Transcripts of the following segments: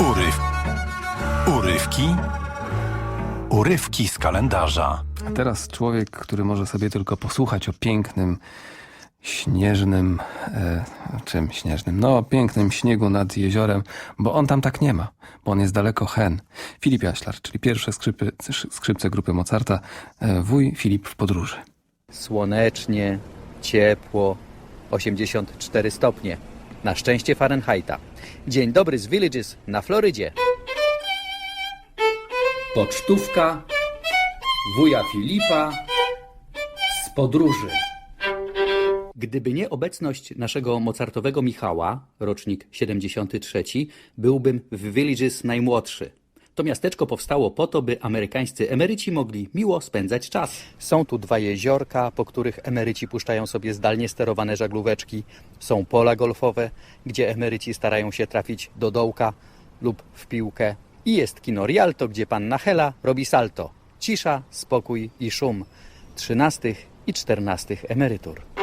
Uryw... Urywki? Urywki z kalendarza. A teraz człowiek, który może sobie tylko posłuchać o pięknym, śnieżnym, e, czym śnieżnym? No, pięknym śniegu nad jeziorem, bo on tam tak nie ma, bo on jest daleko hen. Filip Jaślar, czyli pierwsze skrzypy, skrzypce grupy Mozarta, e, wuj Filip w podróży. Słonecznie, ciepło, 84 stopnie. Na szczęście Fahrenheita. Dzień dobry z Villages na Florydzie. Pocztówka wuja Filipa z podróży. Gdyby nie obecność naszego Mozartowego Michała, rocznik 73, byłbym w Villages najmłodszy. To miasteczko powstało po to, by amerykańscy emeryci mogli miło spędzać czas. Są tu dwa jeziorka, po których emeryci puszczają sobie zdalnie sterowane żaglóweczki. Są pola golfowe, gdzie emeryci starają się trafić do dołka lub w piłkę. I jest kino Rialto, gdzie panna Hela robi salto. Cisza, spokój i szum. Trzynastych i czternastych emerytur.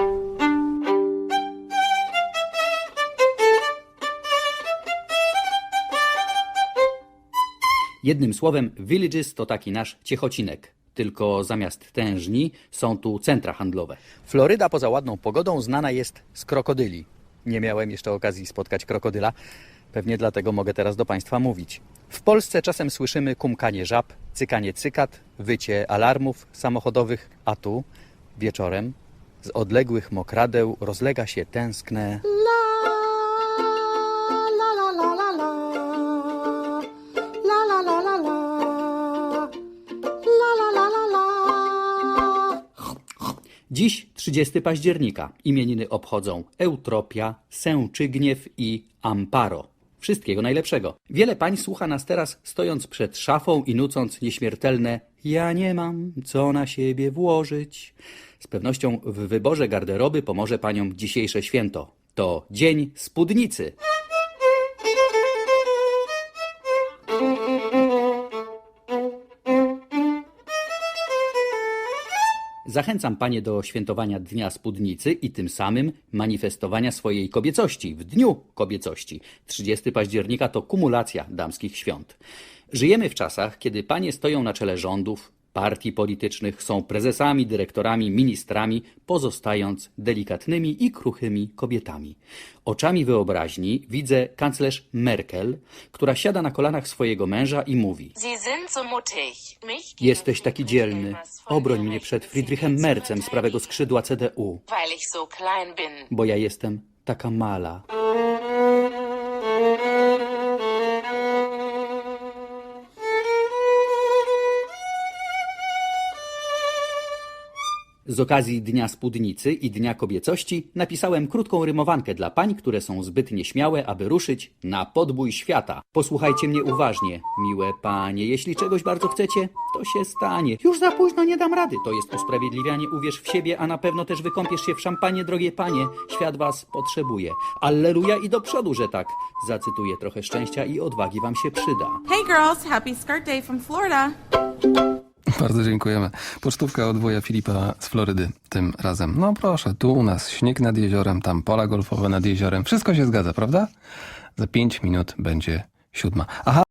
Jednym słowem, Villages to taki nasz ciechocinek. Tylko zamiast tężni są tu centra handlowe. Floryda poza ładną pogodą znana jest z krokodyli. Nie miałem jeszcze okazji spotkać krokodyla, pewnie dlatego mogę teraz do Państwa mówić. W Polsce czasem słyszymy kumkanie żab, cykanie cykat, wycie alarmów samochodowych, a tu wieczorem z odległych mokradeł rozlega się tęskne Dziś 30 października. Imieniny obchodzą Eutropia, Sęczygniew i Amparo. Wszystkiego najlepszego. Wiele pań słucha nas teraz stojąc przed szafą i nucąc nieśmiertelne Ja nie mam co na siebie włożyć. Z pewnością w wyborze garderoby pomoże paniom dzisiejsze święto. To Dzień Spódnicy. Zachęcam Panie do świętowania Dnia Spódnicy i tym samym manifestowania swojej kobiecości w Dniu Kobiecości. 30 października to kumulacja damskich świąt. Żyjemy w czasach, kiedy panie stoją na czele rządów, partii politycznych, są prezesami, dyrektorami, ministrami, pozostając delikatnymi i kruchymi kobietami. Oczami wyobraźni widzę kanclerz Merkel, która siada na kolanach swojego męża i mówi – Jesteś taki dzielny. Obroń mnie przed Friedrichem Mercem z prawego skrzydła CDU, bo ja jestem taka mala. Z okazji Dnia Spódnicy i Dnia Kobiecości napisałem krótką rymowankę dla pań, które są zbyt nieśmiałe, aby ruszyć na podbój świata. Posłuchajcie mnie uważnie, miłe panie. Jeśli czegoś bardzo chcecie, to się stanie. Już za późno nie dam rady. To jest usprawiedliwianie. Uwierz w siebie, a na pewno też wykąpiesz się w szampanie, drogie panie. Świat was potrzebuje. Alleluja i do przodu, że tak. Zacytuję trochę szczęścia i odwagi wam się przyda. Hey girls, happy skirt day from Florida. Bardzo dziękujemy. Pocztówka od wuja Filipa z Florydy tym razem. No proszę, tu u nas śnieg nad jeziorem, tam pola golfowe nad jeziorem. Wszystko się zgadza, prawda? Za pięć minut będzie siódma. Aha,